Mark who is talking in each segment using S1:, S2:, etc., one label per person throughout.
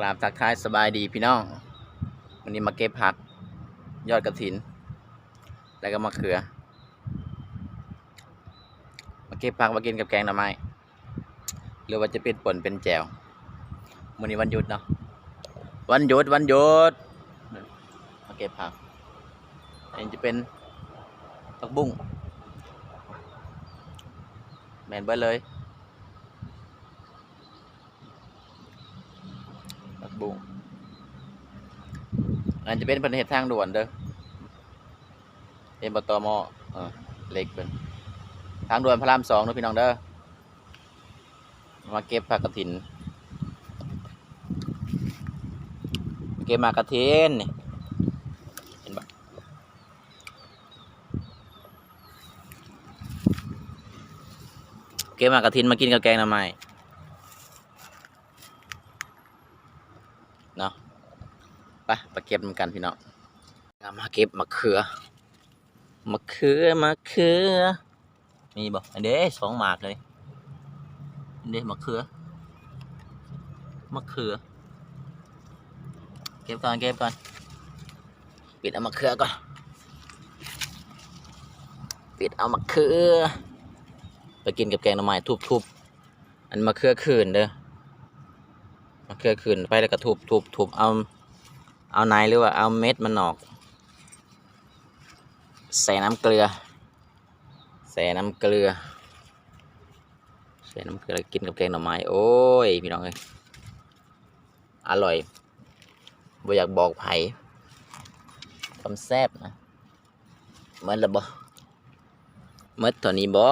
S1: กราบทักทายสบายดีพี่น้อง วันนี้มาเก็บผัก ยอดกระถิน แล้วก็มะเขือ มาเก็บผักมากินกับแกงหน่อไม้ หรือว่าจะเป็นป่นเป็นแจววันนี้วันหยุดเนาะ วันหยุดวันหยุด มาเก็บผักอันนี้จะเป็นผักบุ้งแมนเบิดเลย ผักบุ้ง อันจะเป็นประเทศทางด่วนเด้อเป็นบตมเออเล็กเป็นทางด่วนพระรามสองเด้อพี่น้องเด้อมาเก็บผักกระถิน เก็บมากระถินนี่เห็นปะเก็บมากระถินมากินกับแกงหน่อไม เนาะไปไปเก็บมันกันพี่น้องมาเก็บมะเขือมะเขือมะเขือ มีบอกอันเด้สองหมากเลยอันเด้มะเขือมะเขือ เก็บก่อนเก็บก่อนปิดเอามะเขือก่อนปิดเอามะเขือ ไปกินกับแกงหน่อไม้ทุบๆอันมะเขือคืนเด้อมะเขือขึ้นไปแล้วก็ทุบทุบทุบเอา เอาในหรือว่าเอาเม็ดมันออก ใส่น้ำเกลือ ใส่น้ำเกลือ ใส่น้ำเกลือกินกับแกงหน่อไม้ โอ้ย พี่น้องเอ้ยอร่อยบ่อยากบอกไผความแซ่บนะเมือนละบ่เมือตอนนี้บ่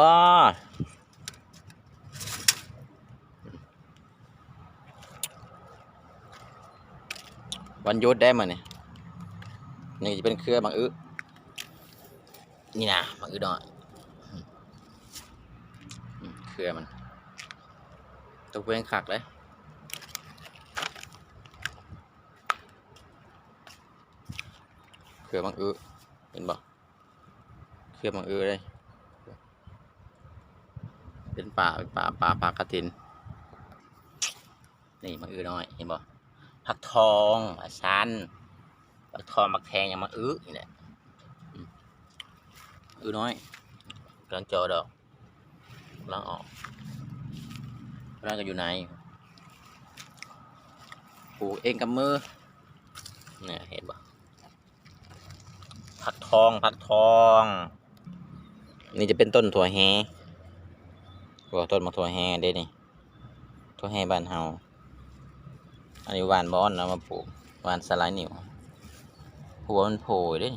S1: วันยุดได้มาเนี่ยนี่จะเป็นเครือบางอึนี่นะบางอึดอยอืมอืมเครือมันตกเป็นขักเลยเครือบางอึเห็นบ่เครือบางอึเลยเป็นป่าเป็นป่าป่าป่ากระถินนี่บางอึน้อยเห็นบ่ ผักทองผักชันผักทองผักแทงยังมาอื้อนี่แหละอื้อน้อยกำลังจอดอกกำลังออกกำลังก็อยู่ในปลูกเองกับมือเนี่ยเห็นปะผักทองผักทอง นี่จะเป็นต้นถั่วแฮถั่วต้นมะถั่วแฮเด้นี่ถั่วแฮบ้านเฮา อันนี้หวานบอนเอามาปลูกหวานสไลด์นิ่วหัวมันโผล่ด้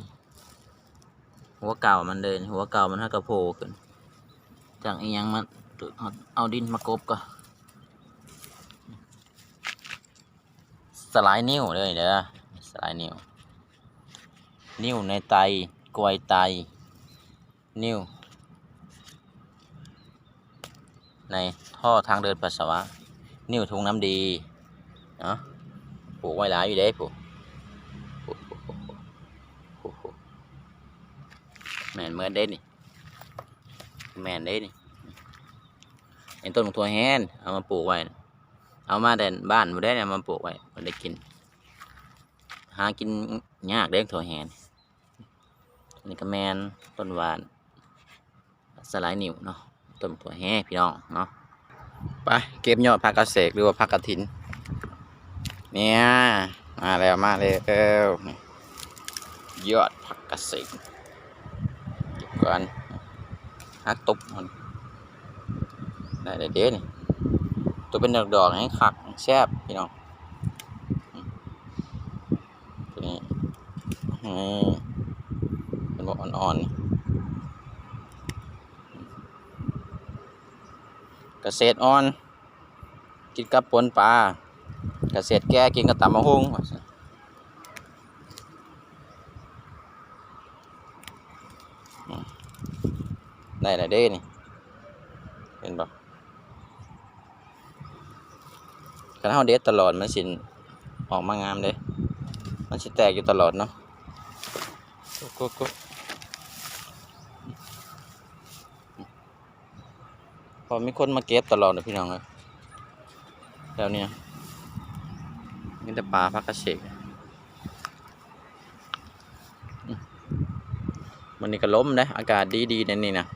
S1: หัวเก่ามันเดินหัวเก่ามันถ้ากระโผล่ขึ้นจากอียังมันเอาเอาดินมากบก็สไลด์นิ้วเลยเด้อสไลด์นิ้วนิ้วในไตกวยไตนิ้วในท่อทางเดินปัสสาวะ นิ้วทุงน้ำดี เนาะปลูกไว้หลายอยู่เด้ปลูกแมนเหมือนเด้นี่แมนเด้นี่ไอ้ต้นของตัวแฮนเอามาปลูกไว้ เอามาแต่บ้านบ่ได้เนี่ยมาปลูกไว้มันได้กิน หากินยากเด้ถั่วแฮนนี่ก็แมนต้นหวานสลายนิ่วเนาะต้นถั่วแฮพี่น้องเนาะไปเก็บยอดผักกระเสกหรือว่าผักกระถิน เนี่ย มาแล้วมาแล้วนี่ยอดผักกระเสกเก็บก่อนฮักตุบมันได้เด็ดนี่ตัวเป็นดอกดอกให้ขักแซบพี่น้องตัวนี้เป็นบอกอ่อนๆนี่เกษอ่อนกินกับปนปลา เกษตรแก่กินกับตำมะฮุงว่าซั่นอืมได้ล้วเด้นี่เห็นบ่คันเฮาเด็ดตลอดมันสินออกมางามเด้มันสิแตกอยู่ตลอดเนาะกุ๊กกุ๊กพอมีคนมาเก็บตลอดเลยพี่น้องเอ้ยแล้วเนี่ย นแต่ปลาพักกระเฉกมวันนี้ก็ล้มนะ อากาศดีดีๆนั่นนี่นะ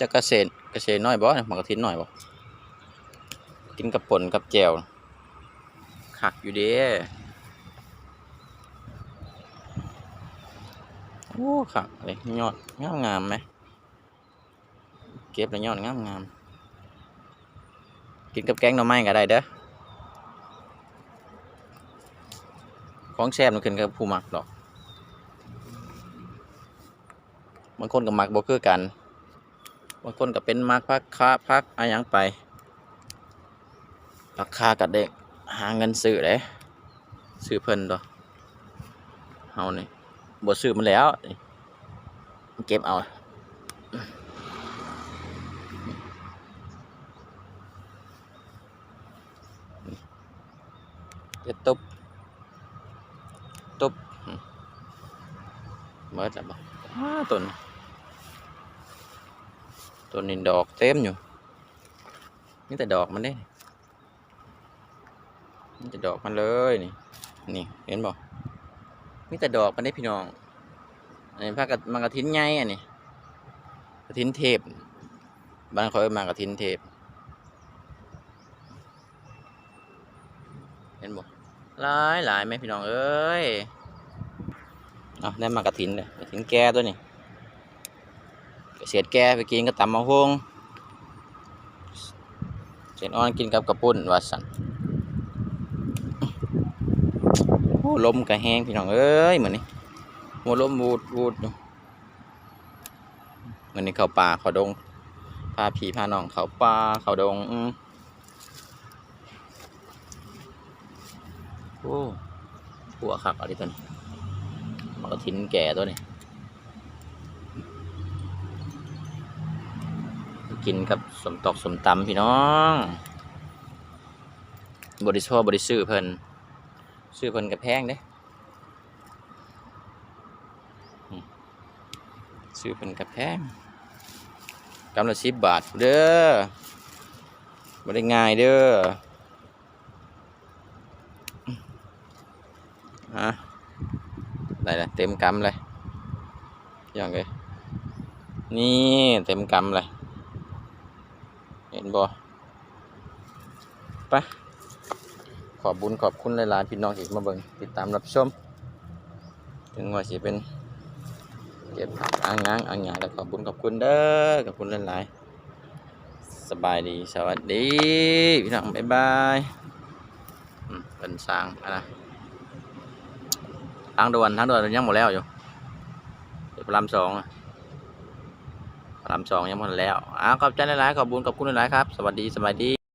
S1: จะเกษตรเกษตรน้อยบ่เนี่ยหมากกระทินหน้อยบ่กินกับป่นกับแจวขักอยู่เด้โอ้ขักเลยยอดงามงามไหมเก็บแล้วยอดงามงาม กินกับแกงหน่อไม้ก็ได้เด้อของแซ่บมันขึ้นกับผู้มักดอกบางคนก็มักบ่คือกันบางคนก็เป็นมักพักค้าพักอะไรยังไปพักคากับเด็กหาเงินซื้อเลยซื้อเพิ่นตัวเฮานี่บ่ซื้อมันแล้ว เก็บเอาเดี๋ยวตุบตุบอืม เมื่อจะบ่อ้าต้นตัวนี้ดอกเต็มอยู่นี่แต่ดอกมันเด้นี่แต่ดอกมันเลยนี่ นี่เห็นบ่นี่แต่ดอกมันได้พี่น้องอันนี้พากระมันกระทินไงอันนี้กระทินเทพบ้านเขาเอิ้นมากระทินเทพเห็นบ่หลายหลายไหมพี่น้องเอ้ย เอาได้มากระทินเลยกระทินแก่ตัวนี้เศษแก่ไปกินกับตำมะฮวงเศษอ่อนกินกับกระปุ่นวาสันโอ้ลมกระแหงพี่น้องเอ้ยเหมือนนี้หัวลมวูดวูดอยู่เหมือนนี้เขาป่าเขาดงพาผีพาน้องเขาป่าเขาดงอืมโอ้หัวขักอะไรตัวนี้ มันก็ทิ้นแก่ตัวนี้ กินกับสมตอกสมตำพี่น้อง บริษัทบริซื้อเพิ่นซื้อเพิ่นกับแพงเด้ซื้อเพิ่นกับแพงกำละสิบบาทเด้อบ่ได้ง่ายเด้อฮะ ได้ละเต็มกำเลยอย่างเลยนี่เต็มกำเลย เห็นบ่ไปะขอบบุญขอบคุณหลายๆพี่น้องที่มาเบิ่งติดตามรับชม ถึงว่าสิเป็นเก็บผักอ่างงางอ่างหยาแล้วขอบบุญขอบคุณเด้อขอบคุณหลายๆสบายดีสวัสดี พี่น้องบ๊ายบายเป็นสางอะนะ ทางด่วนทางด่วนยังหมดแล้วอยู่ยพระรามสองพระรามสองยังหมดแล้วอ้าวขอบใจหลายๆขอบบุญขอบคุณหลายๆครับ สวัสดีสวัสดี